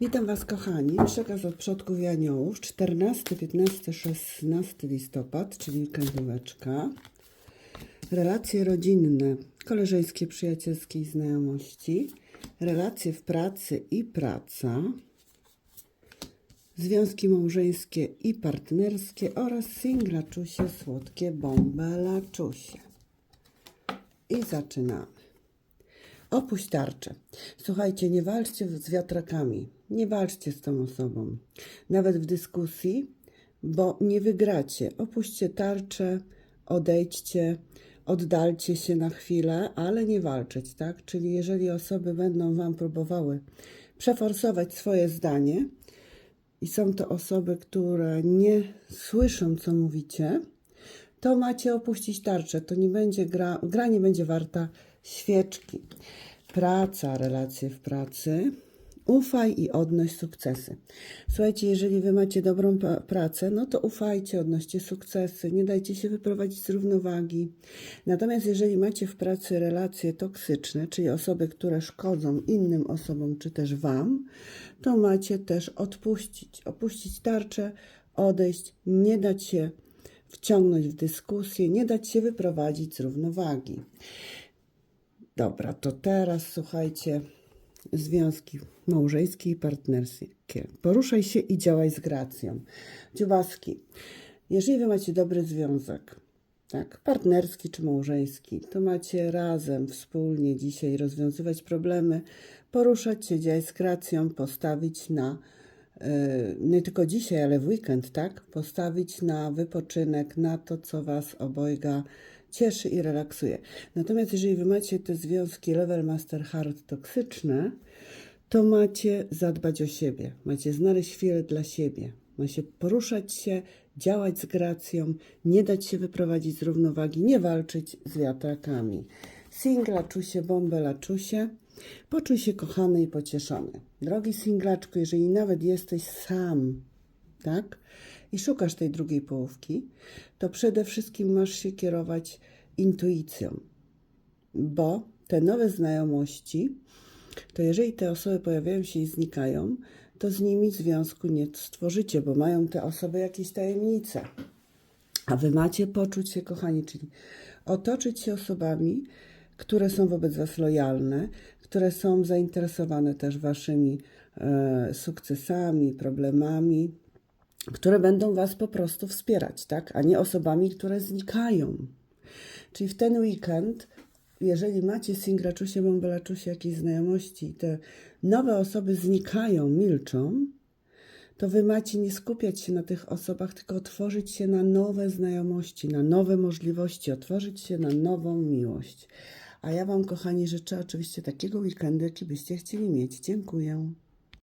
Witam Was kochani. Przekaz od przodków i aniołów. 14, 15, 16 listopad, czyli weekendóweczka. Relacje rodzinne, koleżeńskie, przyjacielskie i znajomości. Relacje w pracy i praca. Związki małżeńskie i partnerskie oraz singlaczusie, słodkie bąbelaczusie. I zaczynamy. Opuść tarczę. Słuchajcie, nie walczcie z wiatrakami. Nie walczcie z tą osobą. Nawet w dyskusji, bo nie wygracie. Opuśćcie tarczę, odejdźcie, oddalcie się na chwilę, ale nie walczyć, tak? Czyli jeżeli osoby będą Wam próbowały przeforsować swoje zdanie i są to osoby, które nie słyszą, co mówicie, to macie opuścić tarczę. To nie będzie gra, gra nie będzie warta świeczki. Praca, relacje w pracy. Ufaj i odnoś sukcesy. Słuchajcie, jeżeli wy macie dobrą pracę, no to ufajcie, odnoście sukcesy, nie dajcie się wyprowadzić z równowagi. Natomiast jeżeli macie w pracy relacje toksyczne, czyli osoby, które szkodzą innym osobom, czy też wam, to macie też odpuścić, opuścić tarczę, odejść, nie dać się wciągnąć w dyskusję, nie dać się wyprowadzić z równowagi. Dobra, to teraz słuchajcie, związki małżeńskie i partnerskie. Poruszaj się i działaj z gracją. Dziubaski, jeżeli wy macie dobry związek, tak, partnerski czy małżeński, to macie razem, wspólnie dzisiaj rozwiązywać problemy, poruszać się, działać z gracją, postawić na nie tylko dzisiaj, ale w weekend, tak? Postawić na wypoczynek, na to, co Was obojga cieszy i relaksuje. Natomiast jeżeli Wy macie te związki level master hard toksyczne, to macie zadbać o siebie, macie znaleźć chwilę dla siebie, macie poruszać się, działać z gracją, nie dać się wyprowadzić z równowagi, nie walczyć z wiatrakami. Singlaczusie, bąbelaczusie, poczuj się kochany i pocieszony. Drogi singlaczku, jeżeli nawet jesteś sam, tak, i szukasz tej drugiej połówki, to przede wszystkim masz się kierować intuicją, bo te nowe znajomości, to jeżeli te osoby pojawiają się i znikają, to z nimi związku nie stworzycie, bo mają te osoby jakieś tajemnice. A wy macie poczuć się kochani, czyli otoczyć się osobami, które są wobec was lojalne, które są zainteresowane też waszymi e, sukcesami, problemami, które będą was po prostu wspierać, tak? A nie osobami, które znikają. Czyli w ten weekend, jeżeli macie singraczusie, bąbelaczusie jakieś znajomości i te nowe osoby znikają, milczą, to wy macie nie skupiać się na tych osobach, tylko otworzyć się na nowe znajomości, na nowe możliwości, otworzyć się na nową miłość. A ja Wam, kochani, życzę oczywiście takiego weekendu, jaki byście chcieli mieć. Dziękuję.